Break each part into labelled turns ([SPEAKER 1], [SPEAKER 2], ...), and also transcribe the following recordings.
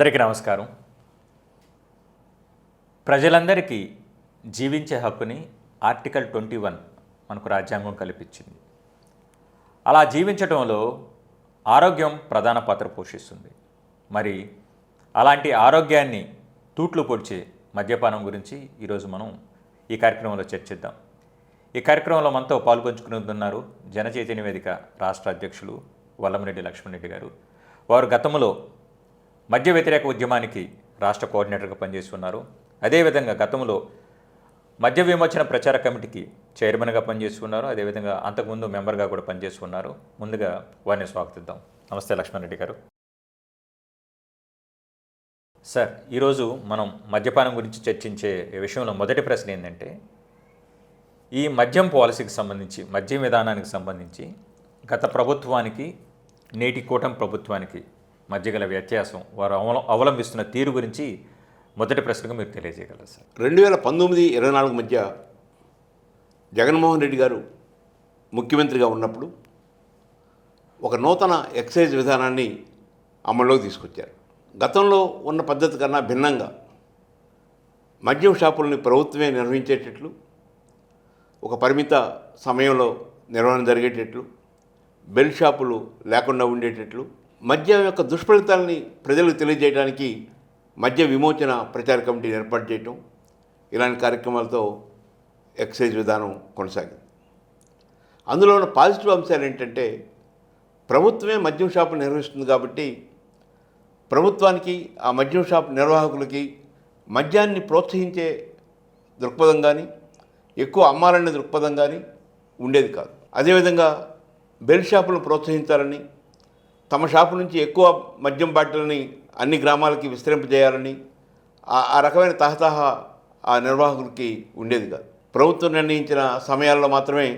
[SPEAKER 1] అందరికీ నమస్కారం. ప్రజలందరికీ జీవించే హక్కుని ఆర్టికల్ ట్వంటీ వన్ మనకు రాజ్యాంగం కల్పించింది. అలా జీవించడంలో ఆరోగ్యం ప్రధాన పాత్ర పోషిస్తుంది. మరి అలాంటి ఆరోగ్యాన్ని తూట్లు పొడిచే మద్యపానం గురించి ఈరోజు మనం ఈ కార్యక్రమంలో చర్చిద్దాం. ఈ కార్యక్రమంలో మనతో పాల్పంచుకునుతున్నారు జనచైతన్య వేదిక రాష్ట్ర అధ్యక్షులు వల్లమరెడ్డి లక్ష్మణరెడ్డి గారు. వారు గతంలో మద్య వ్యతిరేక ఉద్యమానికి రాష్ట్ర కోఆర్డినేటర్గా పనిచేస్తున్నారు. అదేవిధంగా గతంలో మద్య విమోచన ప్రచార కమిటీకి చైర్మన్గా పనిచేస్తున్నారు. అదేవిధంగా అంతకుముందు మెంబర్గా కూడా పనిచేస్తున్నారు. ముందుగా వారిని స్వాగతిద్దాం. నమస్తే లక్ష్మణరెడ్డి గారు. సార్ ఈరోజు మనం మద్యపానం గురించి చర్చించే విషయంలో మొదటి ప్రశ్న ఏంటంటే ఈ మద్యం పాలసీకి సంబంధించి మద్యం విధానానికి సంబంధించి గత ప్రభుత్వానికి నేటి కూటమి ప్రభుత్వానికి మధ్య గల వ్యత్యాసం వారు అవల అవలంబిస్తున్న తీరు గురించి మొదటి ప్రశ్నగా మీరు తెలియజేయగలరు సార్.
[SPEAKER 2] రెండు వేల పంతొమ్మిది ఇరవై నాలుగు మధ్య జగన్మోహన్ రెడ్డి గారు ముఖ్యమంత్రిగా ఉన్నప్పుడు ఒక నూతన ఎక్సైజ్ విధానాన్ని అమల్లోకి తీసుకొచ్చారు. గతంలో ఉన్న పద్ధతి కన్నా భిన్నంగా మద్యం షాపుల్ని ప్రభుత్వమే నిర్వహించేటట్లు ఒక పరిమిత సమయంలో నిర్వహణ జరిగేటట్లు బెల్ షాపులు లేకుండా ఉండేటట్లు మద్యం యొక్క దుష్ఫలితాలని ప్రజలకు తెలియజేయడానికి మద్య విమోచన ప్రచార కమిటీని ఏర్పాటు చేయటం ఇలాంటి కార్యక్రమాలతో ఎక్సైజ్ విధానం కొనసాగింది. అందులో ఉన్న పాజిటివ్ అంశాలు ఏంటంటే ప్రభుత్వమే మద్యం షాపులు నిర్వహిస్తుంది కాబట్టి ప్రభుత్వానికి ఆ మద్యం షాప్ నిర్వాహకులకి మద్యాన్ని ప్రోత్సహించే దృక్పథం కానీ ఎక్కువ అమ్మాలనే దృక్పథం కానీ ఉండేది కాదు. అదేవిధంగా బెల్ షాపులను ప్రోత్సహించాలని తమ షాపు నుంచి ఎక్కువ మద్యం బాటిల్ని అన్ని గ్రామాలకి విస్తరింపజేయాలని ఆ రకమైన తహతహ ఆ నిర్వాహకులకి ఉండేది కాదు. ప్రభుత్వం నిర్ణయించిన సమయాల్లో మాత్రమే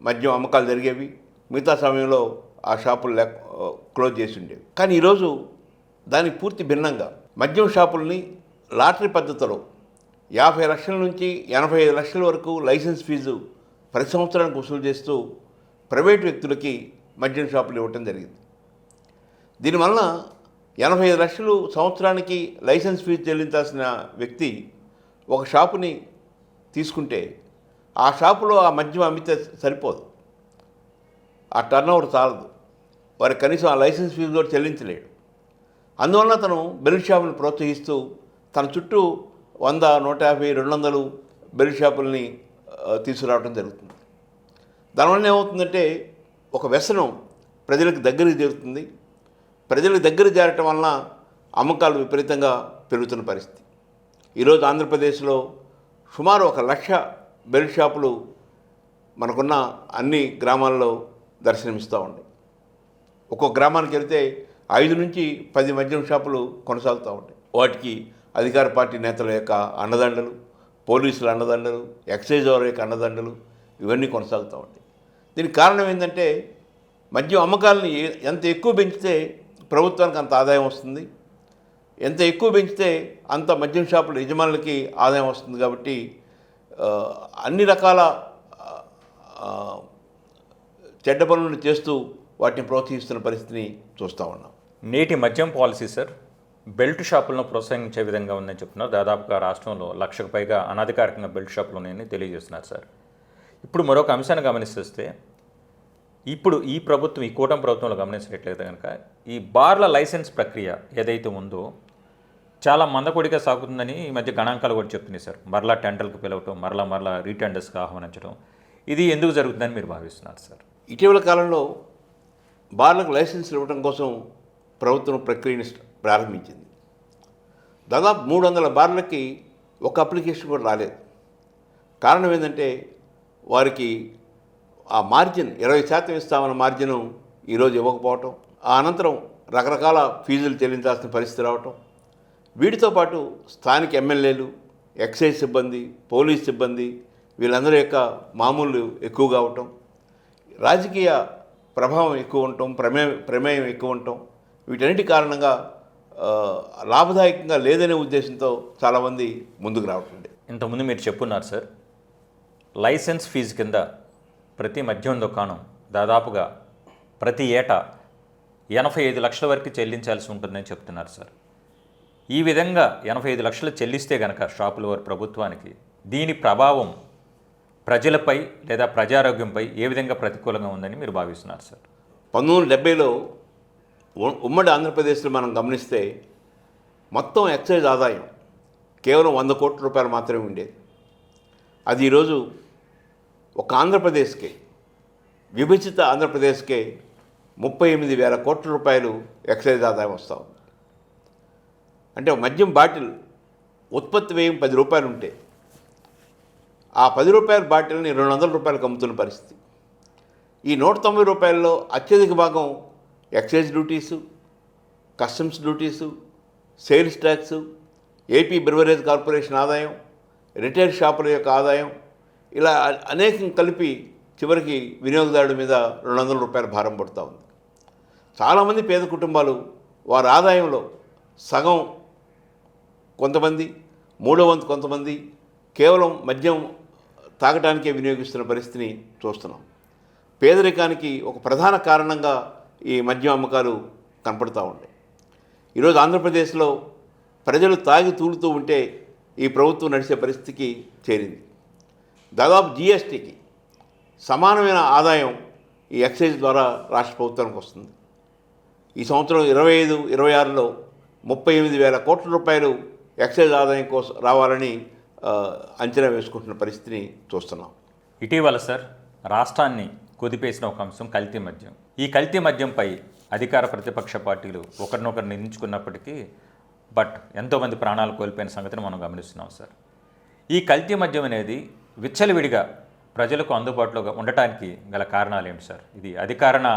[SPEAKER 2] మద్యం అమ్మకాలు జరిగేవి. మిగతా సమయంలో ఆ షాపులు లేక క్లోజ్ చేసి ఉండేవి. కానీ ఈరోజు దానికి పూర్తి భిన్నంగా మద్యం షాపుల్ని లాటరీ పద్ధతిలో యాభై లక్షల నుంచి ఎనభై ఐదు లక్షల వరకు లైసెన్స్ ఫీజు ప్రతి సంవత్సరానికి వసూలు చేస్తూ ప్రైవేట్ వ్యక్తులకి మద్యం షాపులు ఇవ్వటం జరిగింది. దీనివల్ల ఎనభై ఐదు లక్షలు సంవత్సరానికి లైసెన్స్ ఫీజు చెల్లించాల్సిన వ్యక్తి ఒక షాపుని తీసుకుంటే ఆ షాపులో ఆ మద్యం అమ్మితే సరిపోదు. ఆ టర్న్ ఓవర్ చాలదు. వారికి కనీసం ఆ లైసెన్స్ ఫీజు కూడా చెల్లించలేడు. అందువల్ల తను బెల్ షాపుని ప్రోత్సహిస్తూ తన చుట్టూ వంద నూట యాభై రెండు వందలు బెల్ షాపుల్ని తీసుకురావడం జరుగుతుంది. దానివల్ల ఏమవుతుందంటే ఒక వ్యసనం ప్రజలకు దగ్గరికి జరుగుతుంది ప్రజలకు దగ్గర చేరటం వలన అమ్మకాలు విపరీతంగా పెరుగుతున్న పరిస్థితి. ఈరోజు ఆంధ్రప్రదేశ్లో సుమారు ఒక లక్ష బెల్ట్ షాపులు మనకున్న అన్ని గ్రామాల్లో దర్శనమిస్తూ ఉన్నాయి. ఒక్కొక్క గ్రామానికి వెళ్తే ఐదు నుంచి పది మద్యం షాపులు కొనసాగుతూ ఉంటాయి వాటికి అధికార పార్టీ నేతల యొక్క అండదండలు పోలీసుల అండదండలు ఎక్సైజ్ వారి యొక్క అండదండలు ఇవన్నీ కొనసాగుతూ ఉంటాయి దీనికి కారణం ఏంటంటే మద్యం అమ్మకాలని ఎంత ఎక్కువ పెంచితే ప్రభుత్వానికి అంత ఆదాయం వస్తుంది. ఎంత ఎక్కువ పెంచితే అంత మద్యం షాపుల యజమానులకి ఆదాయం వస్తుంది కాబట్టి అన్ని రకాల చెడ్డ పనులను చేస్తూ వాటిని ప్రోత్సహిస్తున్న పరిస్థితిని చూస్తూ ఉన్నాం.
[SPEAKER 1] నేటి మద్యం పాలసీ సార్ బెల్ట్ షాపులను ప్రోత్సహించే విధంగా ఉందని చెప్తున్నారు. దాదాపుగా రాష్ట్రంలో లక్షకు పైగా అనధికారికంగా బెల్ట్ షాపులు ఉన్నాయని తెలియజేస్తున్నారు సార్. ఇప్పుడు మరొక అంశాన్ని గమనిస్తే ఇప్పుడు ఈ ప్రభుత్వం ఈ కూటమి ప్రభుత్వంలో గమనించినట్లయితే కనుక ఈ బార్ల లైసెన్స్ ప్రక్రియ ఏదైతే ఉందో చాలా మందకొడిగా సాగుతుందని ఈ మధ్య గణాంకాలు కూడా చెప్తున్నాయి సార్. మరలా టెండర్లకు పిలవటం మరలా మరలా రీటెండర్స్కి ఆహ్వానించడం ఇది ఎందుకు జరుగుతుందని మీరు భావిస్తున్నారు సార్?
[SPEAKER 2] ఇటీవల కాలంలో బార్లకు లైసెన్సులు ఇవ్వడం కోసం ప్రభుత్వం ప్రక్రియను ప్రారంభించింది. దాదాపు మూడు వందల బార్లకి ఒక అప్లికేషన్ కూడా రాలేదు. కారణం ఏంటంటే వారికి ఆ మార్జిన్ ఇరవై శాతం ఇస్తామన్న మార్జిన్ ఈరోజు ఇవ్వకపోవటం ఆ అనంతరం రకరకాల ఫీజులు చెల్లించాల్సిన పరిస్థితి రావటం వీటితో పాటు స్థానిక ఎమ్మెల్యేలు ఎక్సైజ్ సిబ్బంది పోలీస్ సిబ్బంది వీళ్ళందరి యొక్క మామూలు ఎక్కువ కావటం రాజకీయ ప్రభావం ఎక్కువ ఉండటం ప్రమేయం ప్రమేయం ఎక్కువ ఉండటం వీటన్నిటి కారణంగా లాభదాయకంగా లేదనే ఉద్దేశంతో చాలామంది ముందుకు రావటం.
[SPEAKER 1] ఇంతకుముందు మీరు చెప్పున్నారు సార్ లైసెన్స్ ఫీజు కింద ప్రతి మద్యం దుకాణం దాదాపుగా ప్రతి ఏటా ఎనభై ఐదు లక్షల వరకు చెల్లించాల్సి ఉంటుందని చెప్తున్నారు సార్. ఈ విధంగా ఎనభై ఐదు లక్షలు చెల్లిస్తే గనక షాపుల వారి ప్రభుత్వానికి దీని ప్రభావం ప్రజలపై లేదా ప్రజారోగ్యంపై ఏ విధంగా ప్రతికూలంగా ఉందని మీరు భావిస్తున్నారు సార్?
[SPEAKER 2] పంతొమ్మిది వందల డెబ్బైలో ఉమ్మడి ఆంధ్రప్రదేశ్లో మనం గమనిస్తే మొత్తం ఎక్సైజ్ ఆదాయం కేవలం వంద కోట్ల రూపాయలు మాత్రమే ఉండేది. అది ఈరోజు ఒక ఆంధ్రప్రదేశ్కే విభజిత ఆంధ్రప్రదేశ్కే ముప్పై ఎనిమిది వేల కోట్ల రూపాయలు ఎక్సైజ్ ఆదాయం వస్తూ ఉంది. అంటే మద్యం బాటిల్ ఉత్పత్తి వ్యయం పది రూపాయలు ఉంటే ఆ పది రూపాయల బాటిల్ని రెండు వందల రూపాయలకు అమ్ముతున్న పరిస్థితి. ఈ నూట తొంభై రూపాయల్లో అత్యధిక భాగం excise duties customs duties sales tax AP beverage corporation ఆదాయం రిటైల్ షాపుల యొక్క ఆదాయం ఇలా అనేకం కలిపి చివరికి వినియోగదారుడి మీద రెండు వందల రూపాయల భారం పడుతూ ఉంది. చాలామంది పేద కుటుంబాలు వారి ఆదాయంలో సగం కొంతమంది మూడో వంతు కొంతమంది కేవలం మద్యం తాగటానికే వినియోగిస్తున్న పరిస్థితిని చూస్తున్నాం. పేదరికానికి ఒక ప్రధాన కారణంగా ఈ మద్యం అమ్మకాలు కనపడుతూ ఉంటాయి ఈరోజు ఆంధ్రప్రదేశ్లో ప్రజలు తాగి తూలుతూ ఉంటే ఈ ప్రభుత్వం నడిచే పరిస్థితికి చేరింది. దాదాపు జీఎస్టీకి సమానమైన ఆదాయం ఈ ఎక్సైజ్ ద్వారా రాష్ట్ర ప్రభుత్వానికి వస్తుంది. ఈ సంవత్సరం ఇరవై ఐదు ఇరవై ఆరులో ముప్పై ఎనిమిది వేల కోట్ల రూపాయలు ఎక్సైజ్ ఆదాయం కోసం రావాలని అంచనా వేసుకుంటున్న పరిస్థితిని చూస్తున్నాం.
[SPEAKER 1] ఇటీవల సార్ రాష్ట్రాన్ని కుదిపేసిన ఒక అంశం కల్తీ మద్యం. ఈ కల్తీ మద్యంపై అధికార ప్రతిపక్ష పార్టీలు ఒకరినొకరు నిందించుకున్నప్పటికీ బట్ ఎంతోమంది ప్రాణాలు కోల్పోయిన సంగతిని మనం గమనిస్తున్నాం సార్. ఈ కల్తీ మద్యం అనేది విచ్చలవిడిగా ప్రజలకు అందుబాటులో ఉండటానికి గల కారణాలు ఏంటి సార్? ఇది అధికారణ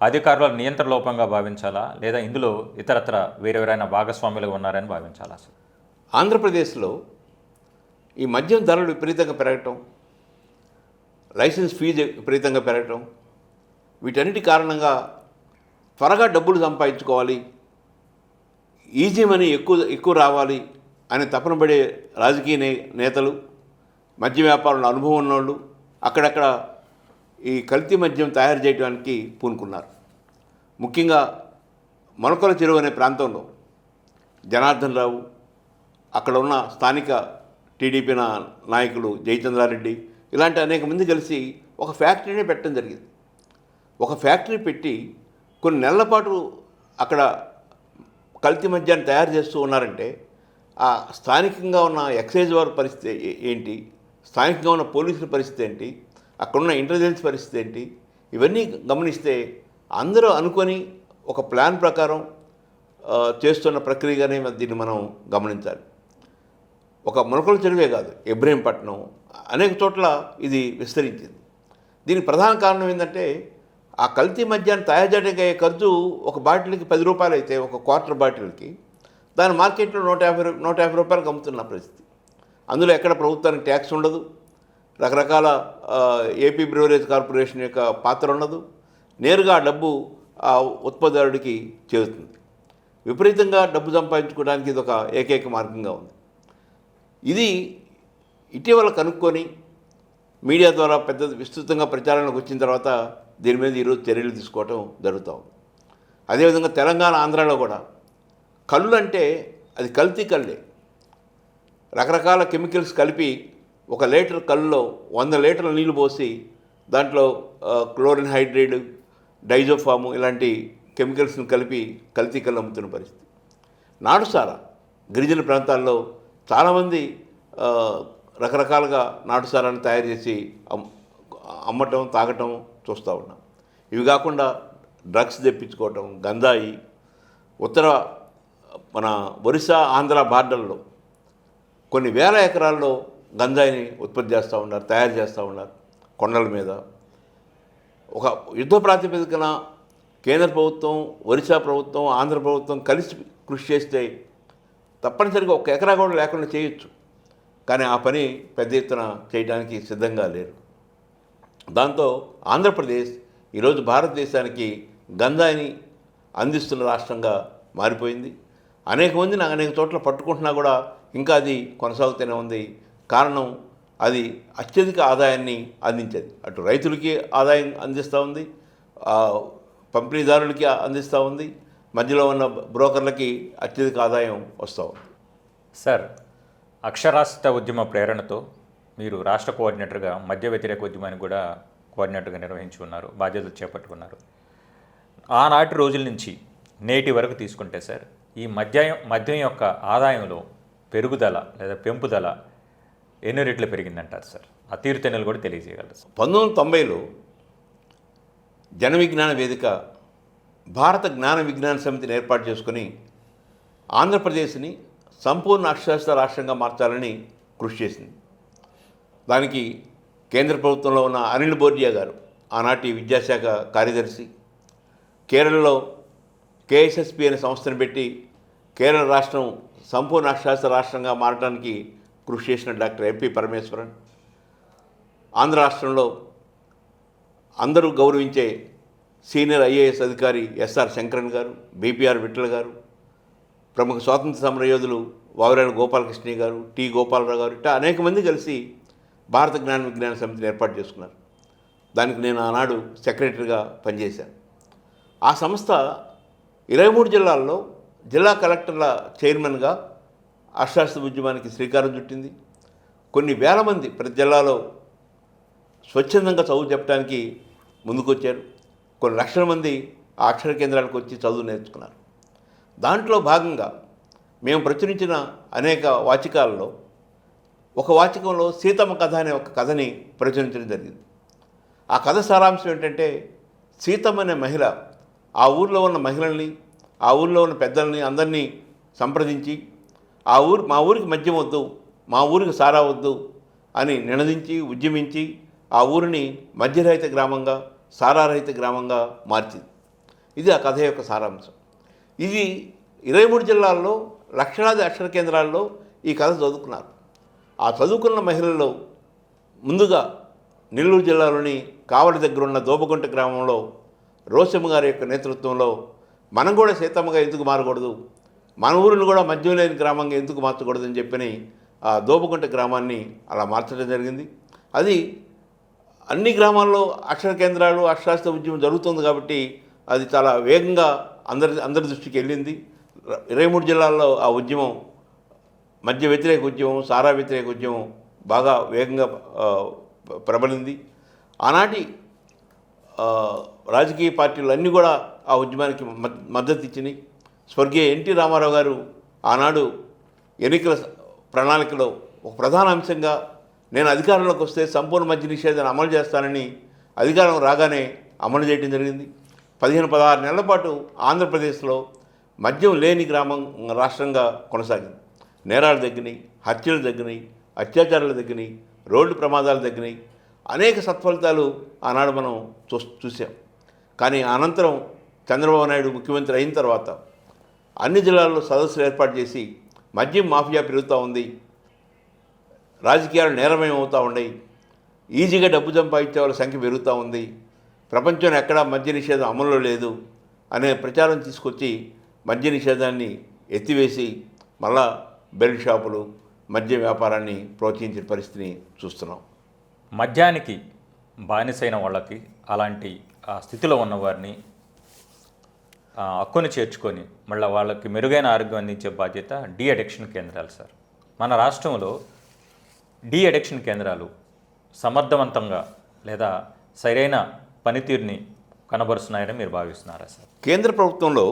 [SPEAKER 1] అధికారుల నియంత్రణ లోపంగా భావించాలా? లేదా ఇందులో ఇతరత్ర వేరెవరైనా భాగస్వాములుగా ఉన్నారని భావించాలా సార్?
[SPEAKER 2] ఆంధ్రప్రదేశ్లో ఈ మద్యం ధరలు విపరీతంగా పెరగటం లైసెన్స్ ఫీజు విపరీతంగా పెరగటం వీటన్నిటి కారణంగా త్వరగా డబ్బులు సంపాదించుకోవాలి ఈజీ మనీ ఎక్కువ ఎక్కువ రావాలి అని తపన పడే రాజకీయ నే నేతలు మద్య వ్యాపారంలో అనుభవం ఉన్నోళ్ళు అక్కడక్కడ ఈ కల్తీ మద్యం తయారు చేయడానికి పూనుకున్నారు. ముఖ్యంగా మొలకల చెరువు అనే ప్రాంతంలో జనార్దన్ రావు అక్కడ ఉన్న స్థానిక టీడీపీ నాయకులు జయచంద్రారెడ్డి ఇలాంటి అనేక మంది కలిసి ఒక ఫ్యాక్టరీనే పెట్టడం జరిగింది. ఒక ఫ్యాక్టరీ పెట్టి కొన్ని నెలల పాటు అక్కడ కల్తీ మద్యాన్ని తయారు చేస్తూ ఉన్నారంటే ఆ స్థానికంగా ఉన్న ఎక్సైజ్ వారి పరిస్థితి ఏంటి? స్థానికంగా ఉన్న పోలీసుల పరిస్థితి ఏంటి? అక్కడున్న ఇంటెలిజెన్స్ పరిస్థితి ఏంటి? ఇవన్నీ గమనిస్తే అందరూ అనుకొని ఒక ప్లాన్ ప్రకారం చేస్తున్న ప్రక్రియగానే దీన్ని మనం గమనించాలి. ఒక మునకల చెరువే కాదు ఇబ్రహీంపట్నం అనేక చోట్ల ఇది విస్తరించింది. దీనికి ప్రధాన కారణం ఏంటంటే ఆ కల్తీ మద్యాన్ని తయారు చేయడానికి అయ్యే ఖర్చు ఒక బాటిల్కి పది రూపాయలు అయితే ఒక క్వార్టర్ బాటిల్కి దాని మార్కెట్లో నూట యాభై నూట యాభై రూపాయలకు అమ్ముతున్న పరిస్థితి. అందులో ఎక్కడ ప్రభుత్వానికి ట్యాక్స్ ఉండదు. రకరకాల ఏపీ బ్రివరేజ్ కార్పొరేషన్ యొక్క పాత్ర ఉండదు. నేరుగా డబ్బు ఆ ఉత్పత్తిదారుడికి చేరుతుంది. విపరీతంగా డబ్బు సంపాదించుకోవడానికి ఇది ఒక ఏకైక మార్గంగా ఉంది. ఇది ఇటీవల కనుక్కొని మీడియా ద్వారా పెద్ద విస్తృతంగా ప్రచారంలోకి వచ్చిన తర్వాత దీని మీద ఈరోజు చర్యలు తీసుకోవటం జరుగుతూ ఉంది. అదేవిధంగా తెలంగాణ ఆంధ్రాలో కూడా కళ్ళు అంటే అది కల్తీ కళ్ళే రకరకాల కెమికల్స్ కలిపి ఒక లీటర్ కళ్ళులో వంద లీటర్ల నీళ్ళు పోసి దాంట్లో క్లోరిన్ హైడ్రేట్ డైజోఫాము ఇలాంటి కెమికల్స్ని కలిపి కల్తీ కళ్ళు అమ్ముతున్న పరిస్థితి. నాటుసారా గిరిజన ప్రాంతాల్లో చాలామంది రకరకాలుగా నాటుసారాన్ని తయారు చేసి అమ్- అమ్మటం తాగటం చూస్తూ ఉన్నాం. ఇవి కాకుండా డ్రగ్స్ తెప్పించుకోవటం గంజాయి ఉత్తర మన ఒరిస్సా ఆంధ్ర బార్డర్లో కొన్ని వేల ఎకరాల్లో గంజాయిని ఉత్పత్తి చేస్తూ ఉన్నారు తయారు చేస్తూ ఉన్నారు కొండల మీద. ఒక యుద్ధ ప్రాతిపదికన కేంద్ర ప్రభుత్వం ఒరిస్సా ప్రభుత్వం ఆంధ్ర ప్రభుత్వం కలిసి కృషి చేస్తే తప్పనిసరిగా ఒక ఎకరా కూడా లేకుండా చేయొచ్చు. కానీ ఆ పని పెద్ద ఎత్తున చేయడానికి సిద్ధంగా లేరు. దాంతో ఆంధ్రప్రదేశ్ ఈరోజు భారతదేశానికి గంజాయిని అందిస్తున్న రాష్ట్రంగా మారిపోయింది. అనేక మందిని అనేక చోట్ల పట్టుకుంటున్నా కూడా ఇంకా అది కొనసాగుతూనే ఉంది. కారణం అది అత్యధిక ఆదాయాన్ని అందించేది. అటు రైతులకి ఆదాయం అందిస్తూ ఉంది. పంపిణీదారులకి అందిస్తూ ఉంది. మధ్యలో ఉన్న బ్రోకర్లకి అత్యధిక ఆదాయం వస్తూ ఉంది.
[SPEAKER 1] సార్ అక్షరాస్యత ఉద్యమ ప్రేరణతో మీరు రాష్ట్ర కోఆర్డినేటర్గా మధ్య వ్యతిరేక ఉద్యమాన్ని కూడా కోఆర్డినేటర్గా నిర్వహించి ఉన్నారు బాధ్యతలు చేపట్టుకున్నారు. ఆనాటి రోజుల నుంచి నేటి వరకు తీసుకుంటే సార్ ఈ మద్యం మద్యం యొక్క ఆదాయంలో పెరుగుదల లేదా పెంపుదల ఎన్ని రెట్లు పెరిగిందంటారు సార్? ఆ తీరుతెన్నులు కూడా తెలియజేయగలరు సార్.
[SPEAKER 2] పంతొమ్మిది వందల తొంభైలో జన విజ్ఞాన వేదిక భారత జ్ఞాన విజ్ఞాన సమితిని ఏర్పాటు చేసుకుని ఆంధ్రప్రదేశ్ని సంపూర్ణ అక్షరాస్యత రాష్ట్రంగా మార్చాలని కృషి చేసింది. దానికి కేంద్ర ప్రభుత్వంలో ఉన్న అనిల్ బోర్డియా గారు ఆనాటి విద్యాశాఖ కార్యదర్శి కేరళలో కేఎస్ఎస్పి అనే సంస్థను పెట్టి కేరళ రాష్ట్రం సంపూర్ణ అక్షరాస్య రాష్ట్రంగా మారడానికి కృషి చేసిన డాక్టర్ ఎంపీ పరమేశ్వరన్. ఆంధ్ర రాష్ట్రంలో అందరూ గౌరవించే సీనియర్ ఐఏఎస్ అధికారి ఎస్ఆర్ శంకరన్ గారు బీపీఆర్ విఠల్ గారు ప్రముఖ స్వాతంత్ర సమరయోధులు వావిరాల గోపాలకృష్ణ గారు టి గోపాలరావు గారు ఇట్లా అనేక మంది కలిసి భారత జ్ఞాన విజ్ఞాన సమితిని ఏర్పాటు చేసుకున్నారు. దానికి నేను ఆనాడు సెక్రటరీగా పనిచేశాను. ఆ సంస్థ ఇరవై మూడు జిల్లాల్లో జిల్లా కలెక్టర్ల చైర్మన్గా అక్షరాస్యత ఉద్యమానికి శ్రీకారం చుట్టింది. కొన్ని వేల మంది ప్రతి జిల్లాలో స్వచ్ఛందంగా చదువు చెప్పడానికి ముందుకొచ్చారు. కొన్ని లక్షల మంది ఆ అక్షర కేంద్రాలకు వచ్చి చదువు నేర్చుకున్నారు. దాంట్లో భాగంగా మేము ప్రచురించిన అనేక వాచికాలలో ఒక వాచకంలో సీతమ్మ కథ అనే ఒక కథని ప్రచురించడం జరిగింది. ఆ కథ సారాంశం ఏంటంటే సీతమ్మ అనే మహిళ ఆ ఊర్లో ఉన్న మహిళల్ని ఆ ఊరిలో ఉన్న పెద్దల్ని అందరినీ సంప్రదించి ఆ ఊరు మా ఊరికి మద్యం వద్దు మా ఊరికి సారా వద్దు అని నినదించి ఉద్యమించి ఆ ఊరిని మద్యరహిత గ్రామంగా సారారహిత గ్రామంగా మార్చింది. ఇది ఆ కథ యొక్క సారాంశం. ఇది ఇరవై మూడు జిల్లాల్లో లక్షలాది అక్షర కేంద్రాల్లో ఈ కథ చదువుకున్నారు. ఆ చదువుకున్న మహిళల్లో ముందుగా నెల్లూరు జిల్లాలోని కావలి దగ్గర ఉన్న దోబగుంట గ్రామంలో రోసమ్మ గారి యొక్క నేతృత్వంలో మనం కూడా సీతమ్మగా ఎందుకు మారకూడదు? మన ఊరిని కూడా మద్యం లేని గ్రామంగా ఎందుకు మార్చకూడదని చెప్పని ఆ దోపకుంట గ్రామాన్ని అలా మార్చడం జరిగింది. అది అన్ని గ్రామాల్లో అక్షర కేంద్రాలు అక్షరాస్యత ఉద్యమం జరుగుతుంది కాబట్టి అది చాలా వేగంగా అందరి అందరి దృష్టికి వెళ్ళింది. ఇరవై మూడు జిల్లాల్లో ఆ ఉద్యమం మధ్య వ్యతిరేక ఉద్యమం సారా వ్యతిరేక ఉద్యమం బాగా వేగంగా ప్రబలింది. ఆనాటి రాజకీయ పార్టీలు అన్నీ కూడా ఆ ఉద్యమానికి మద్- మద్దతు ఇచ్చినాయి స్వర్గీయ ఎన్టీ రామారావు గారు ఆనాడు ఎన్నికల ప్రణాళికలో ఒక ప్రధాన అంశంగా నేను అధికారంలోకి వస్తే సంపూర్ణ మద్య నిషేధాన్ని అమలు చేస్తానని అధికారం రాగానే అమలు చేయడం జరిగింది. పదిహేను పదహారు నెలల పాటు ఆంధ్రప్రదేశ్లో మద్యం లేని గ్రామం రాష్ట్రంగా కొనసాగింది. నేరాలు తగ్గినాయి హత్యలు తగ్గినాయి అత్యాచారాలు తగ్గినాయి రోడ్డు ప్రమాదాలు తగ్గినాయి. అనేక సత్ఫలితాలు ఆనాడు మనం చూ చూసాం. కానీ అనంతరం చంద్రబాబు నాయుడు ముఖ్యమంత్రి అయిన తర్వాత అన్ని జిల్లాల్లో సదస్సులు ఏర్పాటు చేసి మద్యం మాఫియా పెరుగుతూ ఉంది రాజకీయాలు నేరమయం అవుతూ ఉన్నాయి ఈజీగా డబ్బు సంపాదించే వాళ్ళ సంఖ్య పెరుగుతూ ఉంది ప్రపంచంలో ఎక్కడా మద్య నిషేధం అమల్లో లేదు అనే ప్రచారం తీసుకొచ్చి మద్య నిషేధాన్ని ఎత్తివేసి మళ్ళా బెల్ట్ షాపులు మద్య వ్యాపారాన్ని ప్రోత్సహించిన పరిస్థితిని చూస్తున్నాం.
[SPEAKER 1] మద్యానికి బానిసైన వాళ్ళకి అలాంటి ఆ స్థితిలో ఉన్నవారిని హక్కును చేర్చుకొని మళ్ళీ వాళ్ళకి మెరుగైన ఆరోగ్యం అందించే బాధ్యత డి అడిక్షన్ కేంద్రాలు సార్. మన రాష్ట్రంలో డి అడిక్షన్ కేంద్రాలు సమర్థవంతంగా లేదా సరైన పనితీరుని కనబరుస్తున్నాయని మీరు భావిస్తున్నారా సార్?
[SPEAKER 2] కేంద్ర ప్రభుత్వంలో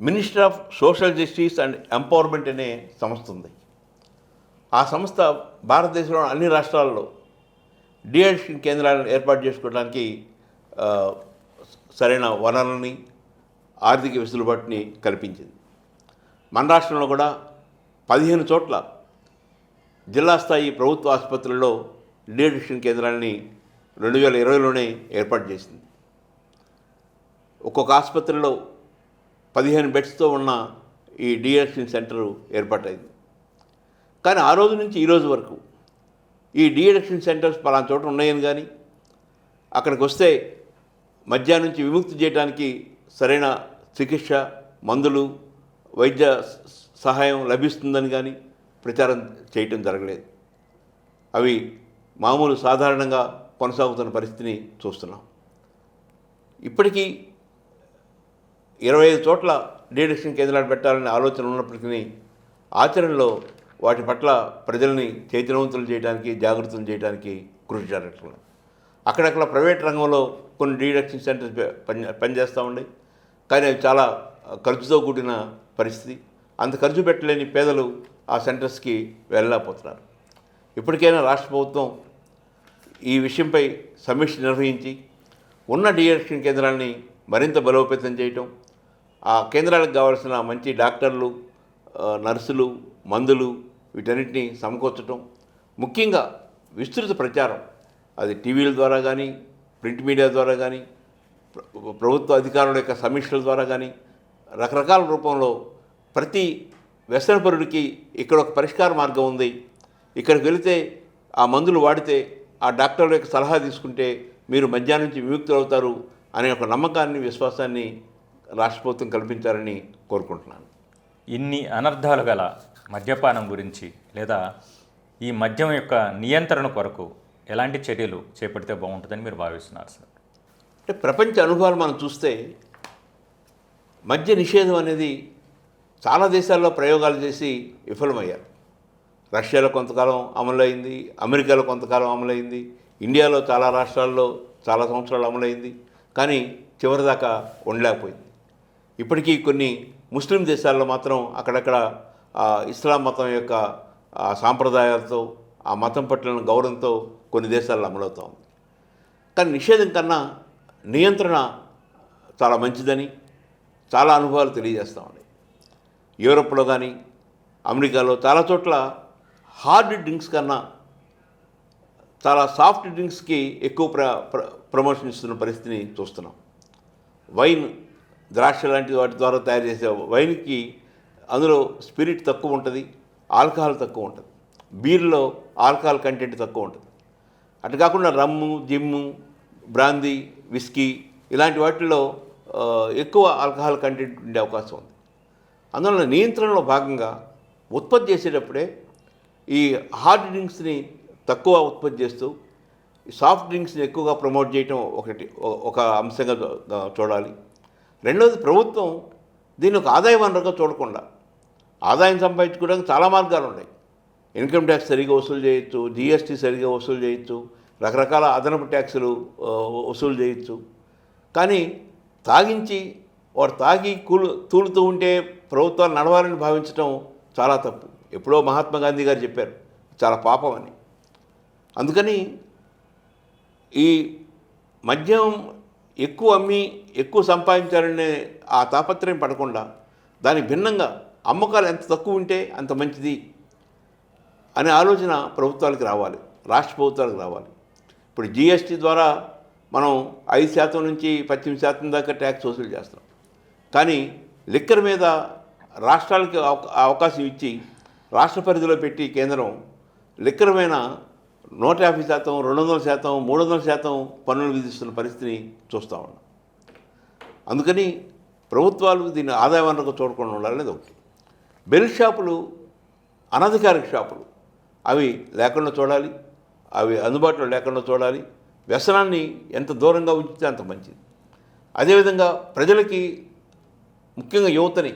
[SPEAKER 2] minister of social justice and empowerment అనే సంస్థ ఉంది. ఆ సంస్థ భారతదేశంలో అన్ని రాష్ట్రాల్లో డిఎడిక్షన్ కేంద్రాలను ఏర్పాటు చేసుకోవడానికి సరైన వనరుల్ని ఆర్థిక వెసులుబాటుని కల్పించింది. మన రాష్ట్రంలో కూడా పదిహేను చోట్ల జిల్లా స్థాయి ప్రభుత్వ ఆసుపత్రుల్లో డిఎడిక్షన్ కేంద్రాలని రెండు వేల ఇరవైలోనే ఏర్పాటు చేసింది. ఒక్కొక్క ఆసుపత్రిలో పదిహేను బెడ్స్తో ఉన్న ఈ డిఎడిక్షన్ సెంటరు ఏర్పాటైంది. కానీ ఆ రోజు నుంచి ఈరోజు వరకు ఈ డిఎడక్షన్ సెంటర్స్ పలానా చోట ఉన్నాయని కానీ అక్కడికి వస్తే మధ్యాహ్నం నుంచి విముక్తి చేయడానికి సరైన చికిత్స మందులు వైద్య సహాయం లభిస్తుందని కానీ ప్రచారం చేయటం జరగలేదు. అవి మామూలు సాధారణంగా కొనసాగుతున్న పరిస్థితిని చూస్తున్నాం. ఇప్పటికీ ఇరవై ఐదు చోట్ల డిడక్షన్ కేంద్రాలు పెట్టాలనే ఆలోచన ఉన్నప్పటికీ ఆచరణలో వాటి పట్ల ప్రజల్ని చైతన్యవంతులు చేయడానికి జాగ్రత్తలు చేయడానికి కృషి జరగట్లేదు. అక్కడక్కడ ప్రైవేట్ రంగంలో కొన్ని డిడక్షన్ సెంటర్స్ పని పనిచేస్తూ ఉన్నాయి కానీ అవి చాలా ఖర్చుతో కూడిన పరిస్థితి. అంత ఖర్చు పెట్టలేని పేదలు ఆ సెంటర్స్కి వెళ్ళలేకపోతున్నారు. ఇప్పటికైనా రాష్ట్ర ప్రభుత్వం ఈ విషయంపై సమీక్ష నిర్వహించి ఉన్న డిఎక్షన్ కేంద్రాన్ని మరింత బలోపేతం చేయటం ఆ కేంద్రాలకు కావాల్సిన మంచి డాక్టర్లు నర్సులు మందులు వీటన్నిటిని సమకూర్చటం ముఖ్యంగా విస్తృత ప్రచారం. అది టీవీల ద్వారా కానీ ప్రింట్ మీడియా ద్వారా కానీ ప్రభుత్వ అధికారుల యొక్క సమీక్షల ద్వారా కానీ రకరకాల రూపంలో ప్రతి వ్యసనపరుడికి ఇక్కడ ఒక పరిష్కార మార్గం ఉంది. ఇక్కడికి వెళితే ఆ మందులు వాడితే ఆ డాక్టర్ల యొక్క సలహా తీసుకుంటే మీరు మధ్యాహ్నం నుంచి విముక్తులు అవుతారు అనే ఒక నమ్మకాన్ని విశ్వాసాన్ని రాష్ట్ర ప్రభుత్వం కల్పించాలని కోరుకుంటున్నాను.
[SPEAKER 1] ఇన్ని అనర్థాలు గల మద్యపానం గురించి లేదా ఈ మద్యం యొక్క నియంత్రణ కొరకు ఎలాంటి చర్యలు చేపడితే బాగుంటుందని మీరు భావిస్తున్నారు సార్?
[SPEAKER 2] అంటే ప్రపంచ అనుభవాలు మనం చూస్తే మద్య నిషేధం అనేది చాలా దేశాల్లో ప్రయోగాలు చేసి విఫలమయ్యారు. రష్యాలో కొంతకాలం అమలైంది అమెరికాలో కొంతకాలం అమలైంది ఇండియాలో చాలా రాష్ట్రాల్లో చాలా సంవత్సరాలు అమలైంది కానీ చివరిదాకా ఉండలేకపోయింది. ఇప్పటికీ కొన్ని ముస్లిం దేశాల్లో మాత్రం అక్కడక్కడ ఇస్లాం మతం యొక్క సాంప్రదాయాలతో ఆ మతం పట్ల గౌరవంతో కొన్ని దేశాల్లో అమలవుతూ ఉంది కానీ నిషేధం కన్నా నియంత్రణ చాలా మంచిదని చాలా అనుభవాలు తెలియజేస్తామండి. యూరప్లో యూరోప్లో కానీ అమెరికాలో చాలా చోట్ల హార్డ్ డ్రింక్స్ కన్నా చాలా సాఫ్ట్ డ్రింక్స్కి ఎక్కువ ప్ర ప్ర ప్రమోషన్ ఇస్తున్న పరిస్థితిని చూస్తున్నాం. వైన్ ద్రాక్ష లాంటి వాటి ద్వారా తయారు చేసే వైన్కి అందులో స్పిరిట్ తక్కువ ఉంటుంది ఆల్కహాల్ తక్కువ ఉంటుంది. బీర్లో ఆల్కహాల్ కంటెంట్ తక్కువ ఉంటుంది. అటు కాకుండా రమ్ము జిమ్ము బ్రాందీ విస్కీ ఇలాంటి వాటిల్లో ఎక్కువ ఆల్కహాల్ కంటెంట్ ఉండే అవకాశం ఉంది. అందువల్ల నియంత్రణలో భాగంగా ఉత్పత్తి చేసేటప్పుడే ఈ హార్డ్ డ్రింక్స్ని తక్కువ ఉత్పత్తి చేస్తూ సాఫ్ట్ డ్రింక్స్ని ఎక్కువగా ప్రమోట్ చేయటం ఒకటి ఒక అంశంగా చూడాలి. రెండవది ప్రభుత్వం దీన్ని ఒక ఆదాయ వనరుగా చూడకుండా ఆదాయం సంపాదించుకోవడానికి చాలా మార్గాలు ఉన్నాయి ఇన్కమ్ ట్యాక్స్ సరిగా వసూలు చేయొచ్చు జిఎస్టీ సరిగా వసూలు చేయొచ్చు రకరకాల అదనపు ట్యాక్సులు వసూలు చేయొచ్చు. కానీ తాగించి వాడు తాగి కూలు తూలుతూ ఉంటే ప్రభుత్వాలు నడవాలని భావించడం చాలా తప్పు. ఎప్పుడో మహాత్మా గాంధీ గారు చెప్పారు చాలా పాపం అని. అందుకని ఈ మద్యం ఎక్కువ అమ్మి ఎక్కువ సంపాదించాలనే ఆ తాపత్రయం పడకుండా దానికి భిన్నంగా అమ్మకాలు ఎంత తక్కువ ఉంటే అంత మంచిది అనే ఆలోచన ప్రభుత్వాలకు రావాలి రాష్ట్ర ప్రభుత్వాలకు రావాలి. ఇప్పుడు జిఎస్టీ ద్వారా మనం ఐదు శాతం నుంచి పద్దెనిమిది శాతం దాకా ట్యాక్స్ వసూలు చేస్తాం కానీ లిక్కర్ మీద రాష్ట్రాలకి అవకాశం ఇచ్చి రాష్ట్ర పరిధిలో పెట్టి కేంద్రం లిక్కర్ మీద నూట యాభై శాతం రెండు వందల శాతం మూడు వందల శాతం పన్నులు విధిస్తున్న పరిస్థితిని చూస్తూ ఉన్నాం. అందుకని ప్రభుత్వాలు దీన్ని ఆదాయ వనరుగా చూడకుండా ఉండాలనేది ఒకటి. బెల్ షాపులు అనధికారిక షాపులు అవి లేకుండా చూడాలి. అవి అందుబాటులో లేకుండా చూడాలి. వ్యసనాన్ని ఎంత దూరంగా ఉంచితే అంత మంచిది. అదేవిధంగా ప్రజలకి ముఖ్యంగా యువతని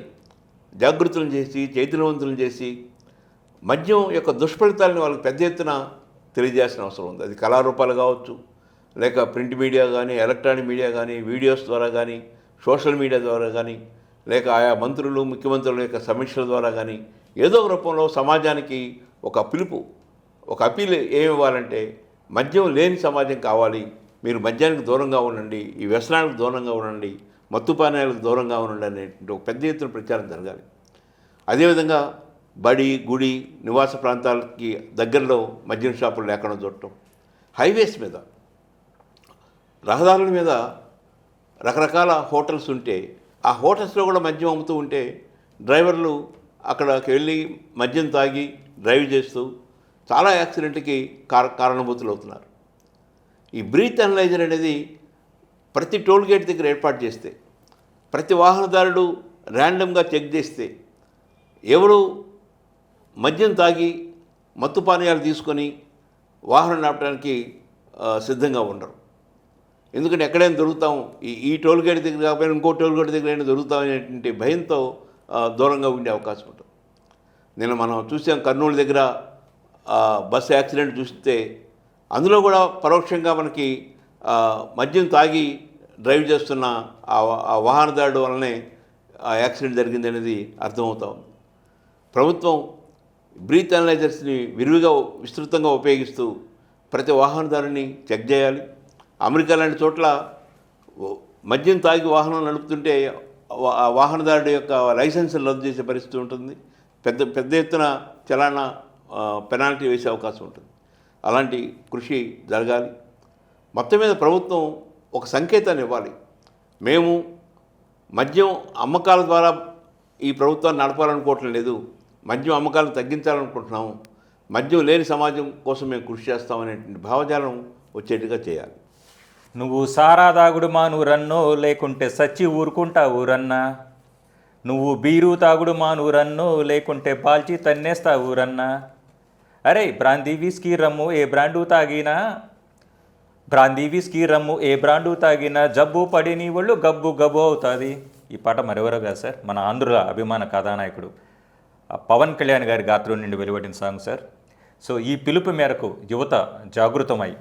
[SPEAKER 2] జాగృతులను చేసి చైతన్యవంతులను చేసి మద్యం యొక్క దుష్ఫలితాలను వాళ్ళకి పెద్ద ఎత్తున తెలియజేయాల్సిన అవసరం ఉంది. అది కళారూపాలు కావచ్చు లేక ప్రింట్ మీడియా కానీ ఎలక్ట్రానిక్ మీడియా కానీ వీడియోస్ ద్వారా కానీ సోషల్ మీడియా ద్వారా కానీ లేక ఆయా మంత్రులు ముఖ్యమంత్రుల యొక్క సమీక్షల ద్వారా కానీ ఏదో ఒక రూపంలో సమాజానికి ఒక పిలుపు ఒక అప్పీల్ ఏమి ఇవ్వాలంటే మద్యం లేని సమాజం కావాలి. మీరు మద్యానికి దూరంగా ఉండండి ఈ వ్యసనాలకు దూరంగా ఉండండి మత్తుపానాయాలకు దూరంగా ఉండండి అనేటువంటి ఒక పెద్ద ఎత్తున ప్రచారం జరగాలి. అదేవిధంగా బడి గుడి నివాస ప్రాంతాలకి దగ్గరలో మద్యం షాపులు లేకుండా చూడటం. హైవేస్ మీద రహదారుల మీద రకరకాల హోటల్స్ ఉంటే ఆ హోటల్స్లో కూడా మద్యం అమ్ముతూ ఉంటే డ్రైవర్లు అక్కడికి వెళ్ళి మద్యం తాగి డ్రైవ్ చేస్తూ చాలా యాక్సిడెంట్కి కార కారణభూతులు అవుతున్నారు. ఈ బ్రీత్ అనలైజర్ అనేది ప్రతి టోల్ గేట్ దగ్గర ఏర్పాటు చేస్తే ప్రతి వాహనదారుడు ర్యాండమ్గా చెక్ చేస్తే ఎవరు మద్యం తాగి మత్తు పానీయాలు తీసుకొని వాహనం నడపడానికి సిద్ధంగా ఉండరు. ఎందుకంటే ఎక్కడైనా దొరుకుతాం ఈ ఈ టోల్ గేట్ దగ్గర కాకపోయినా ఇంకో టోల్ గేట్ దగ్గర అయినా దొరుకుతాం అనేటువంటి భయంతో దూరంగా ఉండే అవకాశం ఉంటుంది. నిన్న మనం చూసాం కర్నూలు దగ్గర బస్సు యాక్సిడెంట్ చూస్తే అందులో కూడా పరోక్షంగా మనకి మద్యం తాగి డ్రైవ్ చేస్తున్న ఆ ఆ వాహనదారుడు వలనే ఆ యాక్సిడెంట్ జరిగింది అనేది అర్థమవుతా ఉంది. ప్రభుత్వం బ్రీత్ అనలైజర్స్ని విరివిగా విస్తృతంగా ఉపయోగిస్తూ ప్రతి వాహనదారుని చెక్ చేయాలి. అమెరికా లాంటి చోట్ల మద్యం తాగి వాహనం నడుపుతుంటే ఆ వాహనదారుడి యొక్క లైసెన్స్ రద్దు చేసే పరిస్థితి ఉంటుంది. పెద్ద పెద్ద ఎత్తున చలానా పెనాల్టీ వేసే అవకాశం ఉంటుంది. అలాంటి కృషి జరగాలి. మొత్తం మీద ప్రభుత్వం ఒక సంకేతాన్ని ఇవ్వాలి. మేము మద్యం అమ్మకాల ద్వారా ఈ ప్రభుత్వాన్ని నడపాలనుకోవటం లేదు. మద్యం అమ్మకాలను తగ్గించాలనుకుంటున్నాము. మద్యం లేని సమాజం కోసం మేము కృషి చేస్తామనేటువంటి భావజాలం వచ్చేట్టుగా చేయాలి.
[SPEAKER 1] నువ్వు సారా దాగుడు మాను రన్నో లేకుంటే సచ్చి ఊరుకుంటా ఊరన్నా. నువ్వు బీరు తాగుడు మాను రన్నో లేకుంటే పాల్చి తన్నేస్తావు ఊరన్నా. అరే బ్రాందీ విస్కీ రమ్ము ఏ బ్రాండు తాగినా? బ్రాందీ విస్కీ రమ్ము ఏ బ్రాండు తాగినా? జబ్బు పడి నీ ఒళ్ళు గబ్బు గబ్బు అవుతుంది. ఈ పాట మరెవరో కాదు సార్. మన ఆంధ్రుల అభిమాన కథానాయకుడు. పవన్ కళ్యాణ్ గారి గాత్రం నుండి వెలువడిన సాంగ్ సార్. సో ఈ పిలుపు మేరకు యువత జాగృతమై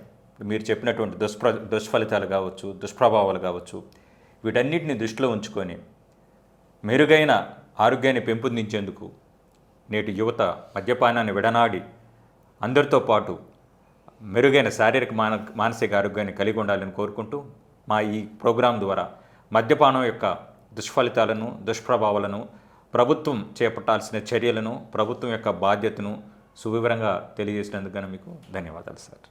[SPEAKER 1] మీరు చెప్పినటువంటి దుష్ప్ర దుష్ఫలితాలు కావచ్చు దుష్ప్రభావాలు కావచ్చు వీటన్నిటిని దృష్టిలో ఉంచుకొని మెరుగైన ఆరోగ్యాన్ని పెంపొందించేందుకు నేటి యువత మద్యపానాన్ని విడనాడి అందరితో పాటు మెరుగైన శారీరక మాన మానసిక ఆరోగ్యాన్ని కలిగి ఉండాలని కోరుకుంటూ మా ఈ ప్రోగ్రాం ద్వారా మద్యపానం యొక్క దుష్ఫలితాలను దుష్ప్రభావాలను ప్రభుత్వం చేపట్టాల్సిన చర్యలను ప్రభుత్వం యొక్క బాధ్యతను సువివరంగా తెలియజేసినందుకు మీకు ధన్యవాదాలు సార్.